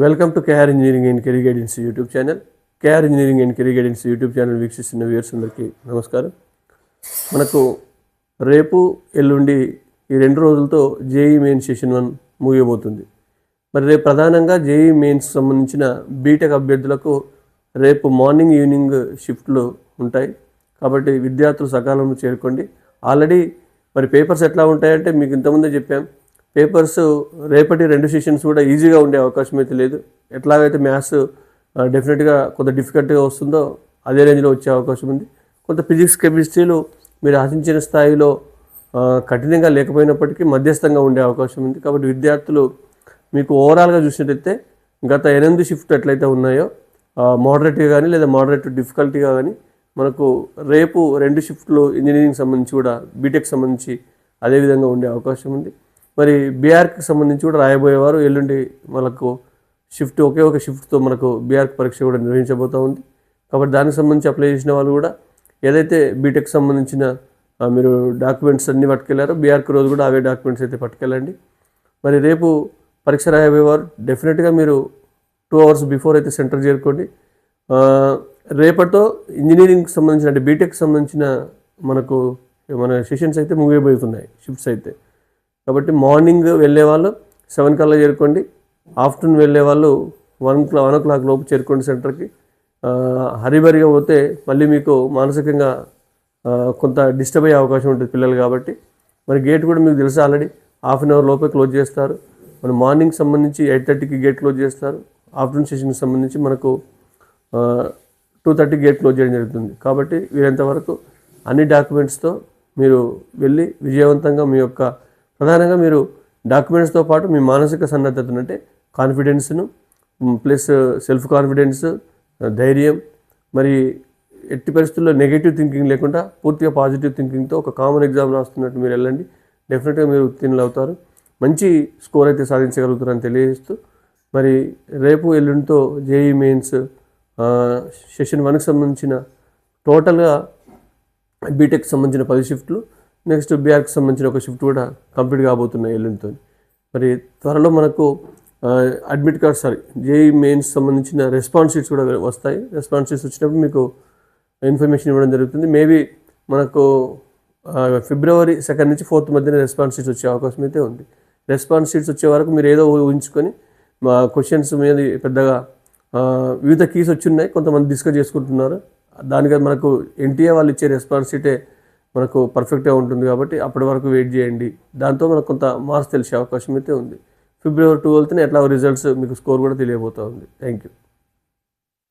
Welcome to KR engineering and career guidance YouTube channel KR engineering and career guidance YouTube channel వీక్షిస్తున్న viewers అందరికీ నమస్కారం. మనకు రేపు ఎల్లుండి ఈ రెండు రోజులతో జేఈ మెయిన్ సెషన్ వన్ ముగియబోతుంది. మరి రేపు ప్రధానంగా జేఈ మెయిన్స్ సంబంధించిన బీటెక్ అభ్యర్థులకు రేపు మార్నింగ్ ఈవినింగ్ షిఫ్ట్లు ఉంటాయి. కాబట్టి విద్యార్థులు సకాలంలో చేరుకోండి. ఆల్రెడీ మరి పేపర్స్ ఎట్లా ఉంటాయంటే మీకు ఇంతకుముందే చెప్పాం. పేపర్స్ రేపటి రెండు సెషన్స్ కూడా ఈజీగా ఉండే అవకాశం అయితే లేదు. ఎట్లాగైతే మ్యాథ్స్ డెఫినెట్గా కొంత డిఫికల్ట్గా వస్తుందో అదే రేంజ్లో వచ్చే అవకాశం ఉంది. కొంత ఫిజిక్స్ కెమిస్ట్రీలు మీరు ఆశించిన స్థాయిలో కఠినంగా లేకపోయినప్పటికీ మధ్యస్థంగా ఉండే అవకాశం ఉంది. కాబట్టి విద్యార్థులు మీకు ఓవరాల్గా చూసినట్టయితే గత ఎనిమిది షిఫ్ట్ ఎట్లయితే ఉన్నాయో మోడరేట్గా కానీ లేదా మోడరేట్ డిఫికల్టీగా కానీ మనకు రేపు రెండు షిఫ్ట్లు ఇంజనీరింగ్ సంబంధించి కూడా బీటెక్ సంబంధించి అదే విధంగా ఉండే అవకాశం ఉంది. మరి బీఆర్కి సంబంధించి కూడా రాయబోయేవారు. ఎల్లుండి మనకు షిఫ్ట్ ఒకే ఒక షిఫ్ట్తో మనకు బీఆర్కి పరీక్ష కూడా నిర్వహించబోతూ ఉంది. కాబట్టి దానికి సంబంధించి అప్లై చేసిన వాళ్ళు కూడా ఏదైతే బీటెక్ సంబంధించిన మీరు డాక్యుమెంట్స్ అన్నీ పట్టుకెళ్ళారో బీఆర్కి రోజు కూడా అవే డాక్యుమెంట్స్ అయితే పట్టుకెళ్ళండి. మరి రేపు పరీక్ష రాయబోయేవారు డెఫినెట్గా మీరు టూ అవర్స్ బిఫోర్ అయితే సెంటర్ చేరుకోండి. రేపటితో ఇంజనీరింగ్కి సంబంధించిన అంటే బీటెక్ సంబంధించిన మనకు మన సెషన్స్ అయితే ముగియబోతున్నాయి షిఫ్ట్స్ అయితే. కాబట్టి మార్నింగ్ వెళ్ళే వాళ్ళు సెవెన్ కల్లా చేరుకోండి. ఆఫ్టర్నూన్ వెళ్ళే వాళ్ళు వన్ క్లా వన్ ఓ క్లాక్ లోపు చేరుకోండి సెంటర్కి. హరిబరిగా పోతే మళ్ళీ మీకు మానసికంగా కొంత డిస్టర్బ్ అయ్యే అవకాశం ఉంటుంది పిల్లలు కాబట్టి. మరి గేట్ కూడా మీకు తెలుసు ఆల్రెడీ? హాఫ్ అన్ అవర్ లోపే క్లోజ్ చేస్తారు. మన మార్నింగ్ సంబంధించి ఎయిట్ థర్టీకి గేట్ క్లోజ్ చేస్తారు. ఆఫ్టర్నూన్ సెషన్కి సంబంధించి మనకు టూ థర్టీ గేట్ క్లోజ్ చేయడం జరుగుతుంది. కాబట్టి వీరంతవరకు అన్ని డాక్యుమెంట్స్తో మీరు వెళ్ళి విజయవంతంగా మీ యొక్క ప్రధానంగా మీరు డాక్యుమెంట్స్తో పాటు మీ మానసిక సన్నద్ధతను అంటే కాన్ఫిడెన్స్ను ప్లస్ సెల్ఫ్ కాన్ఫిడెన్స్ ధైర్యం మరి ఎట్టి పరిస్థితుల్లో నెగిటివ్ థింకింగ్ లేకుండా పూర్తిగా పాజిటివ్ థింకింగ్తో ఒక కామన్ ఎగ్జామ్ రాస్తున్నట్టు మీరు వెళ్ళండి. డెఫినెట్గా మీరు ఉత్తీర్ణులు అవుతారు మంచి స్కోర్ అయితే సాధించగలుగుతారని తెలియజేస్తూ మరి రేపు ఎల్లుండితో జేఈ మెయిన్స్ సెషన్ వన్కి సంబంధించిన టోటల్గా బీటెక్ సంబంధించిన పది షిఫ్ట్లు నెక్స్ట్ బీఆర్కి సంబంధించిన ఒక షిఫ్ట్ కూడా కంప్లీట్ కాబోతున్నాయి ఎల్లుండితో. మరి త్వరలో మనకు admit card sorry JEE mains సంబంధించిన రెస్పాన్స్ షీట్స్ కూడా వస్తాయి. రెస్పాన్స్ షీట్స్ వచ్చినప్పుడు మీకు ఇన్ఫర్మేషన్ ఇవ్వడం జరుగుతుంది. మేబీ మనకు ఫిబ్రవరి సెకండ్ నుంచి ఫోర్త్ మధ్యన రెస్పాన్స్ షీట్స్ వచ్చే అవకాశం అయితే ఉంది. రెస్పాన్స్ షీట్స్ వచ్చే వరకు మీరు ఏదో ఊహించుకొని మా క్వశ్చన్స్ మీద పెద్దగా వివిధ కీస్ వచ్చి ఉన్నాయి. కొంతమంది డిస్కస్ చేసుకుంటున్నారు. దానికి మనకు ఎన్టీఏ వాళ్ళు ఇచ్చే రెస్పాన్స్ షీటే మనకు పర్ఫెక్ట్గా ఉంటుంది కాబట్టి అప్పటి వరకు వెయిట్ చేయండి. దాంతో మనకు కొంత మార్క్స్ తెలిసే అవకాశం అయితే ఉంది. ఫిబ్రవరి ట్వెల్త్ని ఎట్లా రిజల్ట్స్ మీకు స్కోర్ కూడా తెలియబోతూ ఉంది. Thank you